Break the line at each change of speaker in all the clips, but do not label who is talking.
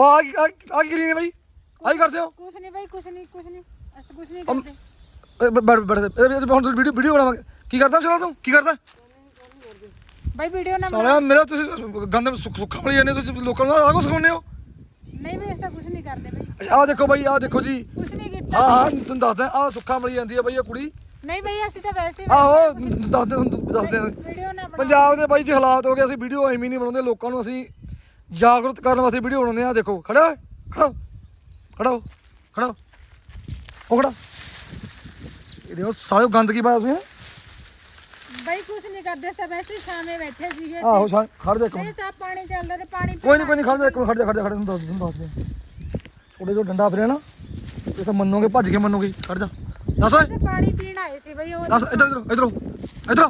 ਉਹ ਆ ਕੀ- ਆ ਕੀ- ਆ ਕੀ ਕਰੀ ਨੇ ਬਾਈ? ਆਈ ਕਰਦੇ ਹੋ?
ਕੁਛ ਨਹੀਂ ਬਾਈ ਕੁਛ ਨਹੀਂ ਕੁਛ ਨਹੀਂ। ਅਸੀਂ ਕੁਛ ਨਹੀਂ
ਅਮ-
ਕਰਦੇ।
ਇਹ ਬ- ਬੈਠ ਬੈਠ ਇਹ- ਇਹ ਹੁਣ ਵੀਡੀਓ ਵੀਡੀਓ ਬਣਾਵਾਂਗੇ। ਕੀ ਕਰਦਾ ਚਲੋ ਤੂੰ? ਕੀ ਕਰਦਾ?
ਬਾਈ ਵੀਡੀਓ ਨਾ ਬਣਾ
ਸਾਲਿਆ ਮੇਰਾ ਤੁਸੀਂ ਗੰਦ ਸੁੱਖ ਸੁੱਖਾ ਵਾਲੀ ਜਾਂਦੇ ਤੁਸੀਂ ਲੋਕਾਂ ਨੂੰ ਆਹ ਕੋ ਸਿਖਾਉਂਦੇ ਹੋ?
ਨਹੀਂ ਬਈ ਅਸੀਂ ਤਾਂ ਕੁਛ ਨਹੀਂ ਕਰਦੇ ਬਾਈ।
ਆਹ ਦੇਖੋ ਬਾਈ ਆਹ ਦੇਖੋ ਜੀ।
ਕੁਛ ਨਹੀਂ ਕੀਤਾ
ਆਹ ਹਾਂ ਤੁਹਾਨੂੰ ਦੱਸਦਾ ਆਹ ਸੁੱਖਾ ਮਲੀ ਜਾਂਦੀ ਹੈ ਬਾਈ ਇਹ ਕੁੜੀ।
ਨਹੀਂ ਬਈ ਅਸੀਂ ਤਾਂ ਵੈਸੇ
ਆਹੋ ਦੱਸਦੇ ਤੁਹਾਨੂੰ ਦੱਸਦੇ ਹਾਂ।
ਵੀਡੀਓ ਨਾ
ਪੰਜਾਬ ਦੇ ਬਾਈ ਜੀ ਹਾਲਾਤ ਹੋ ਗਏ ਅਸੀਂ ਵੀਡੀਓ ਐਵੇਂ ਨਹੀਂ ਬਣਾਉਂਦੇ। ਲੋਕਾਂ ਨੂੰ ਅਸੀਂ ਜਾਗਰੂਕ ਕਰਨ ਵਾਸਤੇ ਵੀਡੀਓ ਬਣਾਉਂਦੇ ਆ ਦੇਖੋ ਖੜਾ ਹੋਏ, ਖੜਾ ਹੋ, ਖੜਾ ਹੋ, ਖੜਾ ਹੋ। ਉਹ ਖੜਾ ਇਹਦੇ ਉਹ ਸਾਲੇ ਗੰਦਗੀ ਪਾਇਆ ਤੁਸੀਂ ਹੈਂ?
ਬਾਈ ਕੁਛ ਨਹੀਂ ਕਰਦੇ ਅਸੀਂ ਤਾਂ ਵੈਸੇ ਹੀ ਸ਼ਾਮੇ ਬੈਠੇ ਸੀਗੇ
ਆਹੋ ਸ਼ਾ ਖੜ ਜਾ ਇੱਕ
ਨਹੀਂ
ਮਿੰਟ
ਤਾਂ ਪਾਣੀ ਚੱਲਦਾ ਤੇ ਪਾਣੀ
ਕੋਈ ਨਹੀਂ ਕੋਈ ਨਹੀਂ ਖੜ ਜਾ ਇੱਕ ਮਿੰਟ ਖੜ ਜਾ ਖੜ ਜਾ ਖੜ ਜਾ ਤੁਹਾਨੂੰ ਦੱਸ ਤੁਹਾਨੂੰ ਦੱਸ ਦੇ ਉਹਦੇ ਜੋ ਡੰਡਾ ਫਰਿਆ ਨਾ ਇਹ ਤਾਂ ਮੰਨੋਗੇ ਭੱਜ ਕੇ ਮੰਨੋਗੇ ਖੜ ਜਾ ਦੱਸ ਓਏ
ਤੇ ਪਾਣੀ ਪੀਣ ਆਏ ਸੀ ਬਈ ਉਹ
ਦੱਸ ਇਧਰ ਇਧਰ ਇਧਰ ਇਧਰ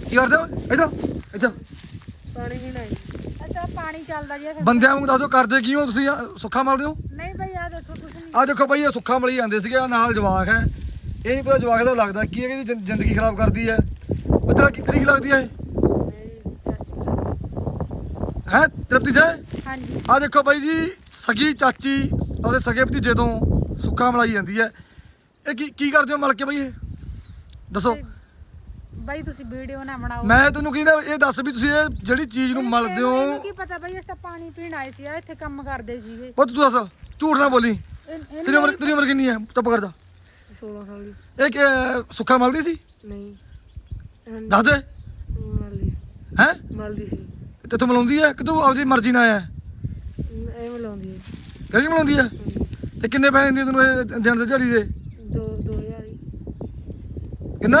ਕੀ ਕਰਦੇ ਹੋ ਇਧਰ ਇਧਰ
ਪਾਣੀ ਪੀਣ ਆਏ ਅੱਛਾ ਪਾਣੀ ਚੱਲਦਾ ਜੀ ਅਸੀਂ-
ਬੰਦਿਆਂ ਨੂੰ ਦੱਸ ਕਰਦੇ ਕੀ ਹੋ ਤੁਸੀਂ? ਆਹ ਸੁੱਖਾ ਮਲਦੇ ਹੋ
ਨਹੀਂ ਬਈ ਆ ਦੇਖੋ ਕੁਛ ਨਹੀਂ।
ਆ ਦੇਖੋ ਬਈ ਇਹ ਸੁੱਖਾ ਮਲੀ ਜਾਂਦੇ ਸੀਗੇ ਆਹ ਨਾਲ ਜਵਾਕ ਹੈ। ਇਹ ਨਹੀਂ ਪਤਾ ਜਵਾਕ ਦਾ ਲੱਗਦਾ ਕੀ ਹੈ ਕਿ ਇਹਦੀ ਜ਼ਿੰ- ਜ਼ਿੰਦਗੀ ਖਰਾਬ ਕਰਦੀ ਹੈ। ਉਧਰ ਕੀ ਤਰੀਕ ਲੱਗਦੀ ਹੈ ਹੈ? ਤ੍ਰਿਪਤੀ ਜੈ
ਹਾਂਜੀ।
ਆ ਦੇਖੋ ਬਾਈ ਜੀ ਸਗੀ ਚਾਚੀ ਉਹਦੇ ਸਗੇ ਭਤੀਜੇ ਤੋਂ ਸੁੱਖਾ ਮਲਾਈ ਜਾਂਦੀ ਹੈ। ਇਹ ਕੀ ਕੀ ਕਰਦੇ ਹੋ ਮਲ ਕੇ ਬਈ ਇਹ? ਦੱਸੋ।
ਬਾਈ ਤੁਸੀਂ ਵੀਡੀਓ ਨਾ ਬਣਾਓ।
ਮੈਂ ਤੈਨੂੰ ਕਹਿੰਦਾ ਇਹ ਦੱਸ ਵੀ ਤੁਸੀਂ ਇਹ ਜਿਹੜੀ ਚੀਜ਼ ਨੂੰ ਮਲਦੇ ਹੋ।
ਮੈਨੂੰ ਕੀ ਪਤਾ ਬਈ ਅਸੀਂ ਤਾਂ ਪਾਣੀ ਪੀਣ ਆਏ ਸੀ ਆ ਇੱਥੇ ਕੰਮ ਕਰਦੇ ਸੀਗੇ।
ਉਹ ਤੂੰ ਦੱਸ ਝੂਠ ਨਾ ਬੋਲੀ। ਤੇਰੀ ਉਮਰ ਤੇਰੀ ਉਮਰ ਕਿੰਨੀ ਹੈ? ਚੁੱਪ ਕਰ ਜਾ।
16 ਸਾਲ ਦੀ।
ਇਹ ਕਿ ਸੁੱਖਾ ਮਲਦੀ ਸੀ?
ਨਹੀਂ।
ਦੱਸ ਦੇ।
ਮਲਦੀ।
ਹੈ?
ਮਲਦੀ ਸੀ।
ਤੇ ਤੂੰ ਮਲਾਉਂਦੀ ਹੈ ਕਿ ਤੂੰ ਆਪਦੀ ਮਰਜ਼ੀ ਨਾਲ ਆਇਆ?
ਐ ਮਲਾਉਂਦੀ ਹੈ।
ਕਹੀ ਮਲਾਉਂਦੀ ਹੈ? ਤੇ ਕਿੰਨੇ ਪੈਸੇ ਦਿੰਦੀ ਤੈਨੂੰ ਇਹ ਦਿਨ ਦੇ ਦਿਹਾੜੀ ਦੇ?
2 2000
ਕਿੰਨਾ?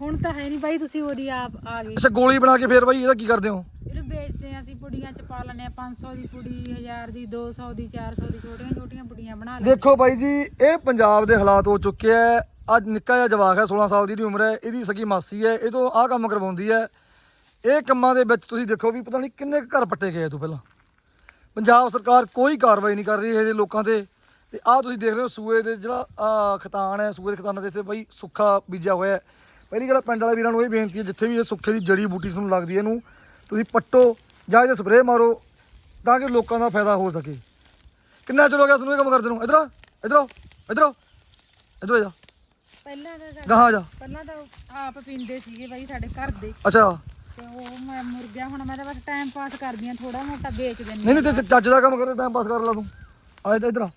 ਹੁਣ ਤਾਂ
ਹੈ
ਨਹੀਂ ਬਾਈ ਤੁਸੀਂ ਉਹਦੀ ਆਪ ਆ ਗਏ।
ਅੱਛਾ ਗੋਲੀ ਬਣਾ ਕੇ ਫੇਰ ਬਾਈ ਇਹਦਾ ਕੀ ਕਰਦੇ ਹੋ?
ਇਹਨੂੰ ਵੇਚਦੇ ਆ ਅਸੀਂ ਪੁੜੀਆਂ ਚ ਪਾ ਲੈਣੇ ਆ 500 ਦੀ ਪੁੜੀ 1000 ਦੀ 200 ਦੀ 400 ਦੀ ਛੋਟੀਆਂ ਛੋਟੀਆਂ ਪੁੜੀਆਂ ਬਣਾ ਲੈ
ਦੇਖੋ ਬਾਈ ਜੀ ਇਹ ਪੰਜਾਬ ਦੇ ਹਾਲਾਤ ਹੋ ਚੁੱਕੇ ਆ। ਅੱਜ ਨਿੱਕਾ ਜਿਹਾ ਜਵਾਕ ਹੈ 16 ਸਾਲ ਦੀ ਇਹਦੀ ਉਮਰ ਹੈ ਇਹਦੀ ਸਗੀ ਮਾਸੀ ਹੈ ਇਹ ਤੋਂ ਆਹ ਕੰਮ ਕਰਵਾਉਂਦੀ ਹੈ। ਇਹ ਕੰਮਾਂ ਦੇ ਵਿੱਚ ਤੁਸੀਂ ਦੇਖੋ ਵੀ ਪਤਾ ਨਹੀਂ ਕਿੰਨੇ ਕੁ ਘਰ ਪੱਟੇ ਗਏ ਤੋਂ ਪਹਿਲਾਂ। ਪੰਜਾਬ ਸਰਕਾਰ ਕੋਈ ਕਾਰਵਾਈ ਨਹੀਂ ਕਰ ਰਹੀ ਇਹ ਜਿਹੇ ਲੋਕਾਂ ਤੇ। ਤੇ ਆਹ ਤੁਸੀਂ ਦੇਖ ਰਹੇ ਹੋ ਸੂਏ ਦੇ ਜਿਹੜਾ ਆਹ ਖਤਾਨ ਹੈ ਸੂਏ ਦੇ ਖਤਾਨਾਂ ਦੇ ਇੱਥੇ ਬਾਈ ਸੁੱਖਾ ਬੀਜਿਆ ਹੋਇਆ ਹੈ। ਪਹਿਲੀ ਗੱਲ ਪਿੰਡ ਵਾਲੇ ਵੀਰਾਂ ਨੂੰ ਇਹ ਬੇਨਤੀ ਹੈ ਜਿੱਥੇ ਵੀ ਇਹ ਸੁੱਖੇ ਦੀ ਜੜੀ ਬੂਟੀ ਤੁਹਾਨੂੰ ਲੱਗਦੀ ਹੈ ਇਹਨੂੰ ਤੁਸੀਂ ਪੱਟੋ ਜਾਂ ਇਹਦੇ ਸਪਰੇਅ ਮਾਰੋ ਤਾਂ ਕਿ ਲੋਕਾਂ ਦਾ ਫਾਇਦਾ ਹੋ ਸਕੇ। ਕਿੰਨਾ ਚਿਰ ਹੋ ਗਿਆ ਤੁਹਾਨੂੰ ਇਹ ਕੰਮ ਕਰਦੇ ਨੂੰ? ਇਧਰ ਇਧਰ ਇਧਰ ਇਧਰ ਆ ਜਾ।
ਪਹਿਲਾਂ ਤਾਂ ਸਾਡੇ-
ਗਾਹਾਂ ਜਾ।
ਪਹਿਲਾਂ ਤਾਂ ਆਪ ਪੀਂਦੇ ਸੀਗੇ ਬਾਈ ਸਾਡੇ ਘਰ ਦੇ।
ਅੱਛਾ।
ਤੇ ਉਹ ਮੈਂ ਮੁਰ ਗਿਆ ਹੁਣ ਮੈਂ ਤਾਂ ਬਸ ਟਾਈਮ ਪਾਸ ਕਰਦੀ ਆ ਥੋੜਾ ਮੋਟਾ ਵੇਚ ਦਿੰਦੀ
ਨਹੀਂ ਨਹੀਂ ਤੇ- ਚੱਜ ਦਾ ਕੰਮ ਕਰੇ ਟਾਈਮ ਪਾਸ ਕਰ ਲਾ ਤੂੰ। ਆ ਇਧਰ ਇਧਰ ਆ।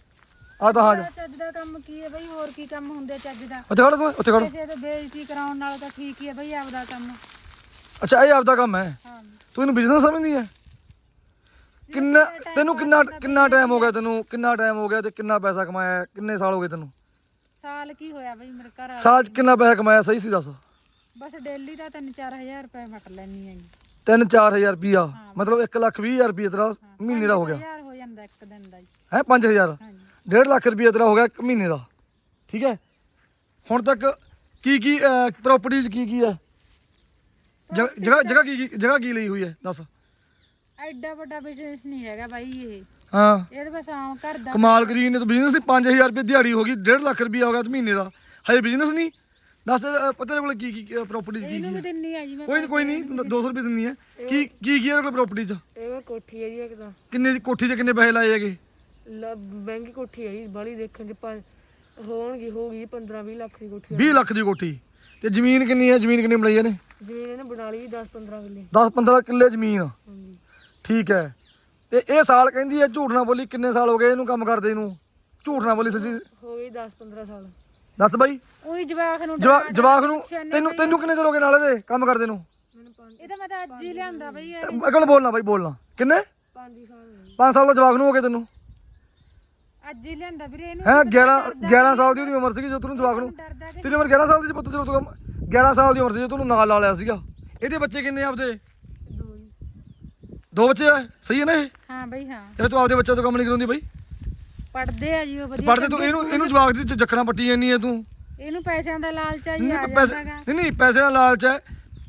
ਆ ਤਾਂ ਹਾਂ ਜਾ।
ਚੱਜ ਦਾ ਕੰਮ ਕੀ ਹੈ ਬਾਈ? ਹੋਰ ਕੀ ਕੰਮ ਹੁੰਦੇ ਚੱਜ ਦਾ?
ਉੱਥੇ ਖੜ ਤੂੰ ਉੱਥੇ ਖੜ
ਕਿਸੇ ਦੇ ਬੇਇੱਜ਼ਤੀ ਕਰਾਉਣ ਨਾਲੋਂ ਤਾਂ ਠੀਕ ਹੀ ਹੈ ਬਾਈ ਆਪਦਾ ਕੰਮ।
ਅੱਛਾ ਇਹ ਆਪਦਾ ਕੰਮ ਹੈ।
ਹਾਂ।
ਤੂੰ ਇਹਨੂੰ ਬਿਜ਼ਨਸ ਸਮਝਦੀ ਹੈ? ਕਿੰਨਾ ਤੈਨੂੰ ਕਿੰਨਾ ਕਿੰਨਾ ਟਾਈਮ ਹੋ ਗਿਆ ਤੈਨੂੰ? ਕਿੰਨਾ ਟਾਈਮ ਹੋ ਗਿਆ ਤੇ ਕਿੰਨਾ ਪੈਸਾ ਕਮਾਇਆ? ਕਿੰਨੇ ਸਾਲ ਹੋ ਗਏ ਤੈਨੂੰ?
ਸਾਲ ਕੀ ਹੋਇਆ ਬਾਈ ਮੇਰੇ ਘਰ ਵਾਲਾ
ਸਾਲ 'ਚ ਕਿੰਨਾ ਪੈਸਾ ਕਮਾਇਆ? ਸਹੀ ਸੀ ਦੱਸ।
ਬਸ ਡੇਲੀ ਦਾ 3-4000 ਰੁਪਏ ਵਟ ਲੈਣੀ ਹੈ ਜੀ
3-4000 ਰੁਪਿਆ ਮਤਲਬ 1 ਲੱਖ 20 ਹਜ਼ਾਰ ਰੁਪਏ ਤੇਰਾ ਮਹੀਨੇ ਦਾ ਹੋ ਗਿਆ।
1000 ਹੋ ਜਾਂਦਾ ਇੱਕ ਦਿਨ ਦਾ ਜੀ
ਹੈ 5000
ਹਾਂਜੀ।
1.5 ਲੱਖ ਰੁਪਏ ਤੇਰਾ ਹੋ ਗਿਆ ਇੱਕ ਮਹੀਨੇ ਦਾ। ਠੀਕ ਹੈ? ਹੁਣ ਤੱਕ ਕੀ ਕੀ ਪ੍ਰਾਪਰਟੀਜ਼ ਕੀ ਕੀ ਹੈ? ਜਗ੍ਹਾ ਜਗ੍ਹਾ ਜਗ੍ਹਾ ਕੀ ਕੀ- ਜਗ੍ਹਾ ਕੀ ਲਈ ਹੋਈ ਹੈ? ਦੱਸ।
ਐਡਾ ਵੱਡਾ ਬਿਜ਼ਨਸ ਨਹੀਂ ਹੈਗਾ ਬਾਈ ਇਹ।
ਹਾਂ।
ਇਹ ਤਾਂ ਬਸ ਆਮ ਘਰ ਦਾ
ਕਮਾਲ ਕਰੀ ਨੇ ਤਾਂ ਬਿਜ਼ਨਸ ਦੀ 5000 ਰੁਪਏ ਦਿਹਾੜੀ ਹੋ ਗਈ 1.5 ਲੱਖ ਰੁਪਏ ਹੋ ਗਿਆ ਤੇ ਮਹੀਨੇ ਦਾ। ਹਜੇ ਬਿਜ਼ਨਸ ਨਹੀਂ? ਦੱਸ ਅ, ਪਤਾ ਤੇਰੇ ਕੋਲ ਕੀ ਕੀ ਪ੍ਰਾਪਰਟੀਜ਼ ਕੀ
ਇਹਨੂੰ ਵੀ
ਹੈ
ਦਿੰਨੀ ਆ ਜੀ ਮੈਂ
ਕੋਈ ਨਹੀਂ ਕੋਈ ਨਹੀਂ 200 ਰੁਪਏ ਦਿੰਨੀ ਹੈ ਕੀ ਕੀ ਕੀ ਹੈ ਤੇਰੇ ਕੋਲ ਪ੍ਰਾਪਰਟੀਜ਼
ਇਹ ਕੋਠੀ ਹੈ ਜੀ ਇੱਕ ਤਾਂ।
ਕਿੰਨੇ ਦੀ ਕੋਠੀ ਤੇ ਕਿੰਨੇ ਪੈਸੇ ਲਾਏ ਹੈਗੇ?
ਮਹਿੰਗੀ ਕੋਠੀ ਹੈ ਜੀ ਬੜੀ ਦੇਖਣ ਚ ਪੰਜ ਹੋਣਗੀ ਹੋਗੀ 15 20 ਲੱਖ ਦੀ ਕੋਠੀ
20 ਲੱਖ ਦੀ ਕੋਠੀ। ਤੇ ਜ਼ਮੀਨ ਕਿੰਨੀ ਹੈ ਜ਼ਮੀਨ ਕਿੰਨੀ ਬਣਾਈ ਇਹਨੇ?
ਜ਼ਮੀਨ ਇਹਨੇ ਬਣਾ ਲਈ 10 15 ਕਿੱਲੇ।
10 15 ਕਿੱਲੇ ਜ਼ਮੀਨ।
ਹਾਂਜੀ।
ਠੀਕ ਹੈ। ਤੇ ਇਹ ਸਾਲ ਕਹਿੰਦੀ ਹੈ ਝੂਠ ਨਾ ਬੋਲੀ ਕਿੰਨੇ ਸਾਲ ਹੋ ਗਏ ਇਹਨੂੰ ਕੰਮ ਕਰਦੇ ਨੂੰ? ਝੂਠ ਨਾ ਬੋਲੀ ਸੱਚੀ।
ਹੋ ਗਈ 10 15 ਸਾਲ।
ਦੱਸ ਬਾਈ।
ਉਹੀ ਜਵਾਕ ਨੂੰ
ਜਵਾ-
ਡਰਾ-
ਜਵਾਕ ਨੂੰ ਤੈਨੂੰ ਤੈਨੂੰ ਕਿੰਨੇ ਚਿਰ ਹੋ ਗਏ ਨਾਲ ਇਹਦੇ ਕੰਮ ਕਰਦੇ ਨੂੰ?
ਇਹ ਤਾਂ ਮੈਂ ਤਾਂ ਅੱਜ ਹੀ ਲਿਆਂਦਾ ਬਈ ਇਹ।
ਅਕਲ ਬੋਲਣਾ ਬਾਈ ਬੋਲਣਾ। ਕਿੰਨੇ?
5 ਸਾਲ ਹੋ ਗਏ
5 ਸਾਲ ਦਾ ਜਵਾਕ ਨੂੰ ਹੋ ਗਏ ਤੈਨੂੰ।
ਅੱਜ ਹੀ ਲਿਆਂਦਾ ਵੀਰੇ ਇਹਨੂੰ।
ਹੈ 11 11 ਸਾਲ ਦੀ ਉਹਦੀ ਉਮਰ ਸੀਗੀ ਜਦੋਂ ਤੈਨੂੰ ਜਵਾਕ ਨੂੰ।
ਡਰਦਾ ਕਿ
ਤੇਰੀ ਉਮਰ 11 ਸਾਲ ਦੀ ਸੀ ਪੁੱਤ ਜਦੋਂ ਤੂੰ ਕੰਮ 11 ਸਾਲ ਦੀ ਉਮਰ ਸੀ ਜਦੋਂ ਤੈਨੂੰ ਨਾਲ ਲਾ ਲਿਆ ਸੀਗਾ। ਇਹਦੇ ਬੱਚੇ ਕਿੰਨੇ ਆ ਆਪਦੇ?
ਦੋ
ਬੱਚੇ ਆ? ਸਹੀ ਹੈ ਨਾ ਇਹ?
ਹਾਂ ਬਈ ਹਾਂ।
ਤੇ ਫਿਰ ਤੂੰ ਆਪਦੇ ਬੱਚਿਆਂ ਤੋਂ ਕੰਮ ਨਹੀਂ ਕਰਾਉਂਦੀ ਬਾਈ?
ਪੜਦੇ ਆ ਜੀ ਉਹ
ਤੇ
ਵਧੀਆ
ਪੜਦੇ ਤੂੰ ਇਹਨੂੰ ਇਹਨੂੰ ਜਵਾਕ ਦੀ ਜੱਕਣਾ ਪੱਟੀ ਜਾਂਦੀ ਹੈ ਤੂੰ।
ਇਹਨੂੰ ਪੈਸਿਆਂ ਦਾ ਲਾਲਚ ਆ ਜੀ
ਨਹੀਂ
ਆ
ਪੈਸੇ
ਜਾਂਦਾਗਾ।
ਨਹੀਂ ਨਹੀਂ ਪੈਸੇ ਦਾ ਲਾਲਚ ਹੈ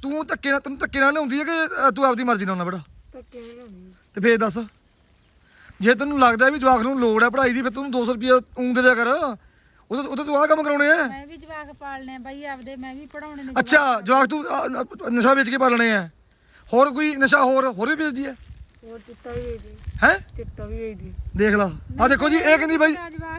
ਤੂੰ ਧੱਕੇ ਨਾਲ ਤੈਨੂੰ ਧੱਕੇ ਨਾਲ ਲਿਆਉਂਦੀ ਹੈ ਕਿ ਅ, ਤੂੰ ਆਪਦੀ ਮਰਜ਼ੀ ਨਾਲ ਆਉਣਾ ਬੜਾ
ਧੱਕੇ ਨਹੀਂ
ਤੇ ਫੇਰ ਦੱਸ। ਜੇ ਤੈਨੂੰ ਲੱਗਦਾ ਵੀ ਜਵਾਕ ਨੂੰ ਲੋੜ ਹੈ ਪੜ੍ਹਾਈ ਦੀ ਫਿਰ ਤੂੰ 200 ਰੁਪਏ ਊਂ ਦੇ ਦਿਆ ਕਰ। ਉਹਦੇ ਉਹਦੇ ਤੂੰ ਆਹ ਕੰਮ ਕਰਾਉਣੇ ਆ?
ਮੈਂ ਵੀ ਜਵਾਕ ਪਾਲਣੇ ਆ ਬਾਈ ਆਪਦੇ ਮੈਂ ਵੀ ਪੜਾਉਣੇ ਨੇ
ਅੱਛਾ ਜਵਾਕ। ਤੂੰ ਅ, ਨਸ਼ਾ ਵੇਚ ਕੇ ਪਾਲਣੇ ਆ। ਹੋਰ ਕੋਈ ਨਸ਼ਾ ਹੋਰ ਹੋਰ ਵੀ ਵੇਚਦੀ ਹੈ
ਹੋਰ ਚਿੱਟਾ ਵੀ ਵੇਚਦੀ
ਹੈ?
ਚਿੱਟਾ ਵੀ ਵੇਚਦੀ
ਦੇਖ ਲਾ। ਆ ਦੇਖੋ ਜੀ ਇਹ ਕਹਿੰਦੀ ਬਾਈ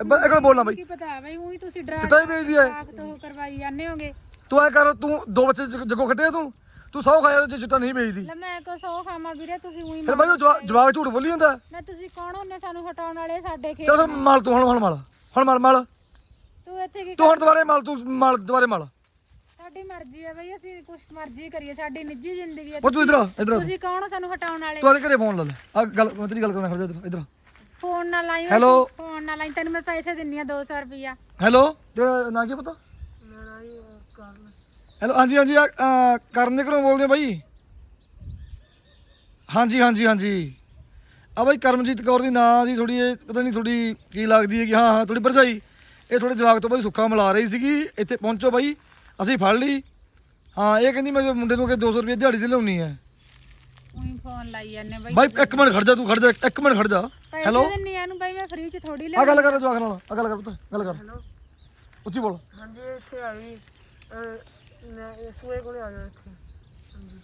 ਬ- ਇੱਕ ਮਿੰਟ ਬੋਲਣਾ ਬਾਈ।
ਕੀ ਪਤਾ ਬਾਈ ਉਹੀ ਤੁਸੀਂ ਡਰਾ
ਚਿੱਟਾ ਹੀ ਵੇਚਦੀ ਹੈ
ਜਵਾਕ ਤੋਂ ਉਹ ਕਰਵਾਈ ਜਾਂਦੇ ਹੋਗੇ।
ਤੂੰ ਐ ਕਰ ਤੂੰ ਦੋ ਬੱਚੇ ਜਗ- ਜੱਗੋਂ ਤੂੰ? ਤੂੰ ਸੌ ਖਾਇਆ ਜੇ ਚਿੱਟਾ ਨਹੀਂ ਵੇਚਦੀ।
ਲੈ ਮੈਂ ਕੋ ਸੌ ਖਾਵਾਂ ਵੀਰੇ ਤੁਸੀਂ ਉਹੀ
ਫਿਰ ਬਾਈ ਉਹ ਜਵਾ- ਜਵਾਕ ਝੂਠ ਬੋਲੀ ਜਾਂਦਾ।
ਨਾ ਤੁਸੀਂ ਕੌਣ ਹੁੰਨੇ ਸਾਨੂੰ ਹਟਾਉਣ ਵਾਲੇ ਸਾਡੇ ਖੇਤ
ਚੱਲ ਫਿਰ ਮਾਲ ਤੂੰ ਹੁਣ ਹੁਣ ਮਾਲ। ਹੁਣ ਮਾਲ ਮਾਲ।
ਤੂੰ ਇੱਥੇ ਕੀ
ਤੂੰ ਹੁਣ ਦੁਬਾਰੇ ਮਾਲ ਤੂੰ ਮਾਲ ਦੁਬਾਰੇ ਮਾਲ।
ਸਾਡੀ ਮਰਜ਼ੀ ਹੈ ਬਈ ਅਸੀਂ ਕੁਛ ਮਰਜ਼ੀ ਕਰੀਏ ਸਾਡੀ ਨਿੱਜੀ ਜ਼ਿੰਦਗੀ ਹੈ
ਉਹ ਤੂੰ ਇਧਰ ਆ ਇਧਰ। ਆ
ਤੁਸੀਂ ਕੌਣ ਸਾਨੂੰ ਹਟਾਉਣ ਵਾਲੇ?
ਤੂੰ ਆਦੇ ਘਰੇ ਫੋਨ ਲਾ ਲੈ। ਆ ਗੱਲ ਮੈਂ ਤੇਰੀ ਗੱਲ ਕਰਨਾ ਖੜ ਜਾ ਇਧਰ ਇਧਰ।
ਫੋਨ ਨਾਲ ਲਾਈ
Hello?
ਫੋਨ ਨਾਲ ਲਾਈ ਤੈਨੂੰ ਮੈਂ ਪੈਸੇ ਦਿੰਨੀ ਆ 200 ਰੁਪਿਆ
ਹੈਲੋ? ਤੇਰਾ ਨਾਂ ਕੀ ਪਤਾ? ਹੈਲੋ ਹਾਂਜੀ ਹਾਂਜੀ ਆ, ਅ, ਕਰਨ ਦੇ ਘਰੋਂ ਬੋਲਦੇ ਆ ਬਾਈ। ਹਾਂਜੀ ਹਾਂਜੀ ਹਾਂਜੀ। ਆ ਬਾਈ ਕਰਮਜੀਤ ਕੌਰ ਦੀ ਨਾਂ ਦੀ ਥੋੜੀ ਇਹ ਪਤਾ ਨਹੀਂ ਥੋੜੀ ਕੀ ਲੱਗਦੀ ਹੈ ਕਿ ਹਾਂ ਹਾਂ ਥੋੜੀ ਭਰਜਾਈ। ਇਹ ਥੋੜੇ ਜਵਾਕ ਤੋਂ ਬਾਈ ਸੁੱਖਾ ਮਿਲਾ ਰਹੀ ਸੀਗੀ। ਇੱਥੇ ਪਹੁੰਚੋ ਬਾਈ। ਅਸੀਂ ਫੜ ਲਈ। ਹਾਂ ਇਹ ਕਹਿੰਦੀ ਮੈਂ ਮੁੰਡੇ ਨੂੰ ਕਿ 200 ਰੁਪਏ ਦਿਹਾੜੀ ਤੇ ਲਾਉਣੀ ਹੈ।
ਉਹੀ ਫੋਨ ਲਾਈ ਜਾਂਦੇ ਬਈ।
ਬਾਈ ਇੱਕ ਮਿੰਟ ਖੜ ਜਾ ਤੂੰ ਖੜ ਜਾ ਇੱਕ ਮਿੰਟ ਖੜ ਜਾ।
ਪੈਸੇ
ਹੈਲੋ
ਦਿੰਨੀ ਆ ਇਹਨੂੰ ਬਾਈ ਮੈਂ ਫ੍ਰੀ ਚ ਥੋੜੀ
ਆ
ਲੈ
ਗੱਲ ਕਰ ਜਵਾਕ ਨਾਲ ਆ ਗੱਲ ਕਰ ਪੁੱਤ ਗੱਲ ਕਰ।
ਹੈਲੋ
ਉੱਚੀ ਬੋਲ।
ਹਾਂਜੀ ਇੱਥੇ ਆਈ ਮੈਂ ਸੂਏ ਕੋਲੇ ਆ ਗਿਆ ਇੱਥੇ। ਹਾਂਜੀ।